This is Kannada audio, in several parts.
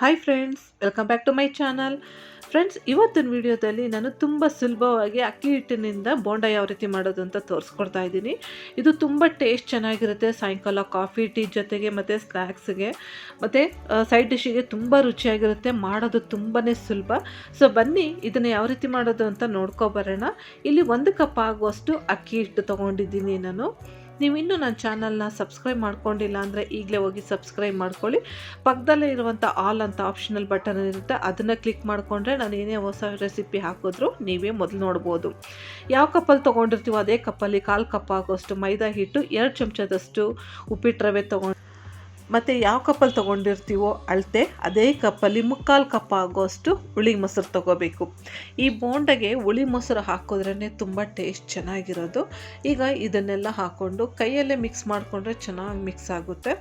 Hi friends welcome back to my channel friends ಇವತ್ತಿನ ವಿಡಿಯೋದಲ್ಲಿ ನಾನು ತುಂಬ ಸುಲಭವಾಗಿ ಅಕ್ಕಿ ಹಿಟ್ಟಿನಿಂದ ಬೋಂಡ ಯಾವ ರೀತಿ ಮಾಡೋದು ಅಂತ ತೋರಿಸ್ಕೊಡ್ತಾ ಇದ್ದೀನಿ. ಇದು ತುಂಬ ಟೇಸ್ಟ್ ಚೆನ್ನಾಗಿರುತ್ತೆ. ಸಾಯಂಕಾಲ ಕಾಫಿ ಟೀ ಜೊತೆಗೆ ಮತ್ತು ಸ್ನ್ಯಾಕ್ಸ್ಗೆ ಮತ್ತು ಸೈಡ್ ಡಿಶ್ಶಿಗೆ ತುಂಬ ರುಚಿಯಾಗಿರುತ್ತೆ. ಮಾಡೋದು ತುಂಬಾ ಸುಲಭ. ಸೊ ಬನ್ನಿ ಇದನ್ನು ಯಾವ ರೀತಿ ಮಾಡೋದು ಅಂತ ನೋಡ್ಕೊಬರೋಣ ಇಲ್ಲಿ ಒಂದು ಕಪ್ ಆಗುವಷ್ಟು ಅಕ್ಕಿ ಹಿಟ್ಟು ತೊಗೊಂಡಿದ್ದೀನಿ ನಾನು. ನೀವು ಇನ್ನೂ ನನ್ನ ಚಾನಲ್ನ ಸಬ್ಸ್ಕ್ರೈಬ್ ಮಾಡ್ಕೊಂಡಿಲ್ಲ ಅಂದರೆ ಈಗಲೇ ಹೋಗಿ ಸಬ್ಸ್ಕ್ರೈಬ್ ಮಾಡ್ಕೊಳ್ಳಿ. ಪಕ್ಕದಲ್ಲೇ ಇರುವಂಥ ಆಲ್ ಅಂತ ಆಪ್ಷನಲ್ ಬಟನ್ ಇರುತ್ತೆ, ಅದನ್ನು ಕ್ಲಿಕ್ ಮಾಡಿಕೊಂಡ್ರೆ ನಾನು ಏನೇ ಹೊಸ ರೆಸಿಪಿ ಹಾಕಿದ್ರು ನೀವೇ ಮೊದಲು ನೋಡ್ಬೋದು. ಯಾವ ಕಪ್ಪಲ್ಲಿ ತೊಗೊಂಡಿರ್ತೀವೋ ಅದೇ ಕಪ್ಪಲ್ಲಿ ಕಾಲು ಕಪ್ ಆಗೋಷ್ಟು ಮೈದಾ ಹಿಟ್ಟು, ಎರಡು ಚಮಚದಷ್ಟು ಉಪ್ಪಿಟ್ಟು ರವೆ ತೊಗೊಂಡು ಮತ್ತು ಯಾವ ಕಪ್ಪಲ್ಲಿ ತೊಗೊಂಡಿರ್ತೀವೋ ಅಳತೆ, ಅದೇ ಕಪ್ಪಲ್ಲಿ ಮುಕ್ಕಾಲು ಕಪ್ ಆಗೋಷ್ಟು ಹುಳಿ ಮೊಸರು ತೊಗೋಬೇಕು. ಈ ಬೋಂಡಗೆ ಹುಳಿ ಮೊಸರು ಹಾಕಿದ್ರೇ ತುಂಬ ಟೇಸ್ಟ್ ಚೆನ್ನಾಗಿರೋದು. ಈಗ ಇದನ್ನೆಲ್ಲ ಹಾಕ್ಕೊಂಡು ಕೈಯಲ್ಲೇ ಮಿಕ್ಸ್ ಮಾಡಿಕೊಂಡ್ರೆ ಚೆನ್ನಾಗಿ ಮಿಕ್ಸ್ ಆಗುತ್ತೆ.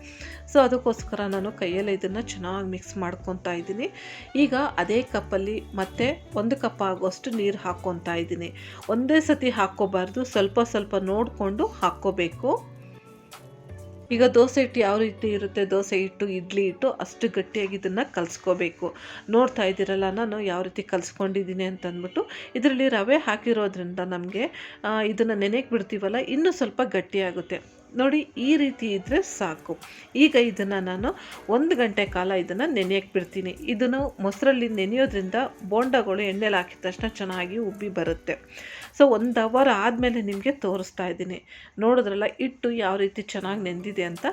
ಸೊ ಅದಕ್ಕೋಸ್ಕರ ನಾನು ಕೈಯಲ್ಲೇ ಇದನ್ನು ಚೆನ್ನಾಗಿ ಮಿಕ್ಸ್ ಮಾಡ್ಕೊತಾ ಇದ್ದೀನಿ. ಈಗ ಅದೇ ಕಪ್ಪಲ್ಲಿ ಮತ್ತೆ ಒಂದು ಕಪ್ ಆಗೋಷ್ಟು ನೀರು ಹಾಕ್ಕೊತಾ ಇದ್ದೀನಿ. ಒಂದೇ ಸತಿ ಹಾಕ್ಕೋಬಾರ್ದು, ಸ್ವಲ್ಪ ಸ್ವಲ್ಪ ನೋಡಿಕೊಂಡು ಹಾಕ್ಕೋಬೇಕು. ಈಗ ದೋಸೆ ಹಿಟ್ಟು ಯಾವ ರೀತಿ ಇರುತ್ತೆ? ದೋಸೆ ಹಿಟ್ಟು, ಇಡ್ಲಿ ಹಿಟ್ಟು, ಅಷ್ಟು ಗಟ್ಟಿಯಾಗಿ ಇದನ್ನು ಕಲಿಸ್ಕೋಬೇಕು. ನೋಡ್ತಾ ಇದ್ದೀರಲ್ಲ, ನಾನು ಯಾವ ರೀತಿ ಕಲಿಸ್ಕೊಂಡಿದ್ದೀನಿ ಅಂತಂದ್ಬಿಟ್ಟು ಇದರಲ್ಲಿ ರವೆ ಹಾಕಿರೋದ್ರಿಂದ ನಮಗೆ ಇದನ್ನು ನೆನೆಗೆ ಬಿಡ್ತೀವಲ್ಲ, ಇನ್ನೂ ಸ್ವಲ್ಪ ಗಟ್ಟಿಯಾಗುತ್ತೆ ನೋಡಿ, ಈ ರೀತಿ ಇದ್ದರೆ ಸಾಕು. ಈಗ ಇದನ್ನು ನಾನು ಒಂದು ಗಂಟೆ ಕಾಲ ಇದನ್ನು ನೆನೆಯಕ್ಕೆ ಬಿಡ್ತೀನಿ. ಇದನ್ನು ಮೊಸರಲ್ಲಿ ನೆನೆಯೋದ್ರಿಂದ ಬೋಂಡಗಳು ಎಣ್ಣೆಲಿ ಹಾಕಿದ ತಕ್ಷಣ ಚೆನ್ನಾಗಿ ಉಬ್ಬಿ ಬರುತ್ತೆ. ಸೊ ಒಂದು ಅವರ್ ಆದಮೇಲೆ ನಿಮಗೆ ತೋರಿಸ್ತಾ ಇದ್ದೀನಿ. ನೋಡಿದ್ರಲ್ಲ ಇಟ್ಟು ಯಾವ ರೀತಿ ಚೆನ್ನಾಗಿ ನೆಂದಿದೆ ಅಂತ.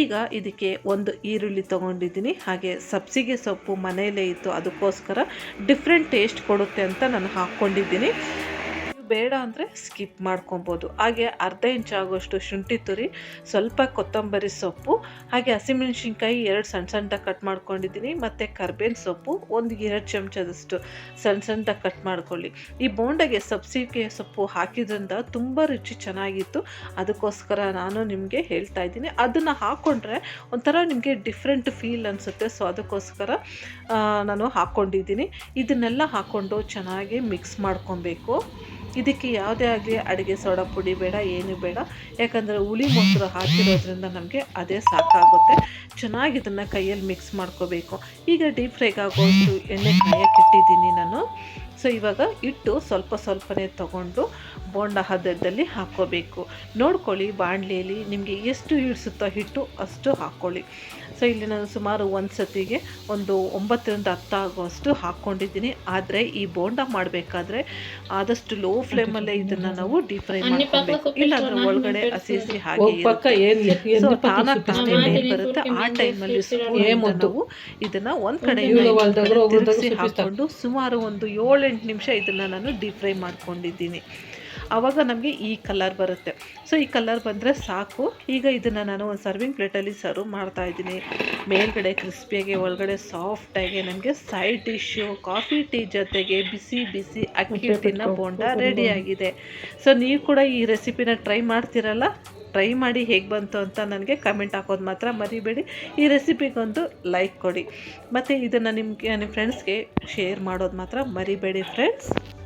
ಈಗ ಇದಕ್ಕೆ ಒಂದು ಈರುಳ್ಳಿ ತೊಗೊಂಡಿದ್ದೀನಿ. ಹಾಗೆ ಸಬ್ಸಿಗೆ ಸೊಪ್ಪು ಮನೆಯಲ್ಲೇ ಇತ್ತು, ಅದಕ್ಕೋಸ್ಕರ ಡಿಫ್ರೆಂಟ್ ಟೇಸ್ಟ್ ಕೊಡುತ್ತೆ ಅಂತ ನಾನು ಹಾಕ್ಕೊಂಡಿದ್ದೀನಿ. ಬೇಡ ಅಂದರೆ ಸ್ಕಿಪ್ ಮಾಡ್ಕೊಬೋದು. ಹಾಗೆ ಅರ್ಧ ಇಂಚ್ ಆಗೋಷ್ಟು ಶುಂಠಿ ತುರಿ, ಸ್ವಲ್ಪ ಕೊತ್ತಂಬರಿ ಸೊಪ್ಪು, ಹಾಗೆ ಹಸಿಮೆಣಸಿನ್ಕಾಯಿ ಎರಡು ಸಣ್ಣ ಸಣ್ಣದಾಗಿ ಕಟ್ ಮಾಡ್ಕೊಂಡಿದ್ದೀನಿ, ಮತ್ತು ಕರ್ಬೇವಿನ ಸೊಪ್ಪು ಒಂದು ಎರಡು ಚಮಚದಷ್ಟು ಸಣ್ಣ ಸಣ್ಣದಾಗಿ ಕಟ್ ಮಾಡ್ಕೊಳ್ಳಿ. ಈ ಬೋಂಡಗೆ ಸಬ್ಸಿಗೆ ಸೊಪ್ಪು ಹಾಕಿದ್ರಿಂದ ತುಂಬ ರುಚಿ ಚೆನ್ನಾಗಿತ್ತು. ಅದಕ್ಕೋಸ್ಕರ ನಾನು ನಿಮಗೆ ಹೇಳ್ತಾ ಇದ್ದೀನಿ. ಅದನ್ನು ಹಾಕ್ಕೊಂಡ್ರೆ ಒಂಥರ ನಿಮಗೆ ಡಿಫ್ರೆಂಟ್ ಫೀಲ್ ಅನಿಸುತ್ತೆ. ಸೊ ಅದಕ್ಕೋಸ್ಕರ ನಾನು ಹಾಕ್ಕೊಂಡಿದ್ದೀನಿ ಇದನ್ನೆಲ್ಲ ಹಾಕ್ಕೊಂಡು ಚೆನ್ನಾಗಿ ಮಿಕ್ಸ್ ಮಾಡ್ಕೊಬೇಕು. ಇದಕ್ಕೆ ಯಾವುದೇ ಆಗಲಿ ಅಡುಗೆ ಸೋಡಾ ಪುಡಿ ಬೇಡ, ಏನು ಬೇಡ. ಯಾಕಂದರೆ ಹುಳಿ ಮೊಸರು ಹಾಕಿರೋದ್ರಿಂದ ನಮಗೆ ಅದೇ ಸಾಕಾಗುತ್ತೆ. ಚೆನ್ನಾಗಿ ಇದನ್ನು ಕೈಯಲ್ಲಿ ಮಿಕ್ಸ್ ಮಾಡ್ಕೋಬೇಕು. ಈಗ ಡೀಪ್ ಫ್ರೈಗೆ ಆಗೋಷ್ಟು ಎಣ್ಣೆ ಕಾಯಕ್ಕೆ ಇಟ್ಟಿದ್ದೀನಿ ನಾನು. ಸೊ ಇವಾಗ ಇಟ್ಟು ಸ್ವಲ್ಪ ಸ್ವಲ್ಪನೇ ತಗೊಂಡು ಬೋಂಡ ಹದದಲ್ಲಿ ಹಾಕ್ಕೋಬೇಕು. ನೋಡ್ಕೊಳ್ಳಿ ಬಾಣಲಿಯಲ್ಲಿ ನಿಮಗೆ ಎಷ್ಟು ಹಿಡಿಸುತ್ತೋ ಹಿಟ್ಟು ಅಷ್ಟು ಹಾಕ್ಕೊಳ್ಳಿ. ಸೊ ಇಲ್ಲಿ ನಾನು ಸುಮಾರು ಒಂದು ಸತಿಗೆ ಒಂದು ಒಂಬತ್ತರಿಂದ ಹತ್ತು ಆಗುವಷ್ಟು ಹಾಕ್ಕೊಂಡಿದ್ದೀನಿ. ಆದರೆ ಈ ಬೋಂಡ ಮಾಡಬೇಕಾದ್ರೆ ಆದಷ್ಟು ಲೋ ಫ್ಲೇಮಲ್ಲೇ ಇದನ್ನು ನಾವು ಡೀಪ್ ಫ್ರೈ ಮಾಡಬೇಕು ಇಲ್ಲಾಂದ್ರೆ ಒಳಗಡೆ ಹಸಿ ಹಸಿ ಹಾಗೆ ಸೊ ತಾನಾಗಿ ತಾನೇ ಬರುತ್ತೆ. ಆ ಟೈಮಲ್ಲಿ ನಾವು ಇದನ್ನು ಒಂದು ಕಡೆ ತಿರುಗಿಸಿ ಹಾಕ್ಕೊಂಡು ಸುಮಾರು ಒಂದು ಏಳೆಂಟು ನಿಮಿಷ ಇದನ್ನು ನಾನು ಡೀಪ್ ಫ್ರೈ ಮಾಡ್ಕೊಂಡಿದ್ದೀನಿ. ಆವಾಗ ನಮಗೆ ಈ ಕಲರ್ ಬರುತ್ತೆ. ಸೊ ಈ ಕಲರ್ ಬಂದರೆ ಸಾಕು. ಈಗ ಇದನ್ನು ನಾನು ಒಂದು ಸರ್ವಿಂಗ್ ಪ್ಲೇಟಲ್ಲಿ ಸರ್ವ್ ಮಾಡ್ತಾ ಇದ್ದೀನಿ. ಮೇಲ್ಗಡೆ ಕ್ರಿಸ್ಪಿಯಾಗಿ ಒಳಗಡೆ ಸಾಫ್ಟಾಗಿ ನಮಗೆ ಸೈಡ್ ಡಿಶ್ಶು ಕಾಫಿ ಟೀ ಜೊತೆಗೆ ಬಿಸಿ ಬಿಸಿ ಅಕ್ಕಿ ಹಿಟ್ಟಿನ ಬೋಂಡ ರೆಡಿಯಾಗಿದೆ ಸೊ ನೀವು ಕೂಡ ಈ ರೆಸಿಪಿನ ಟ್ರೈ ಮಾಡ್ತೀರಲ್ಲ? ಟ್ರೈ ಮಾಡಿ ಹೇಗೆ ಬಂತು ಅಂತ ನನಗೆ ಕಮೆಂಟ್ ಹಾಕೋದು ಮಾತ್ರ ಮರಿಬೇಡಿ. ಈ ರೆಸಿಪಿಗೊಂದು ಲೈಕ್ ಕೊಡಿ. ಮತ್ತು ಇದನ್ನು ನಿಮಗೆ, ನಿಮ್ಮ ಫ್ರೆಂಡ್ಸ್ಗೆ ಶೇರ್ ಮಾಡೋದು ಮಾತ್ರ ಮರಿಬೇಡಿ ಫ್ರೆಂಡ್ಸ್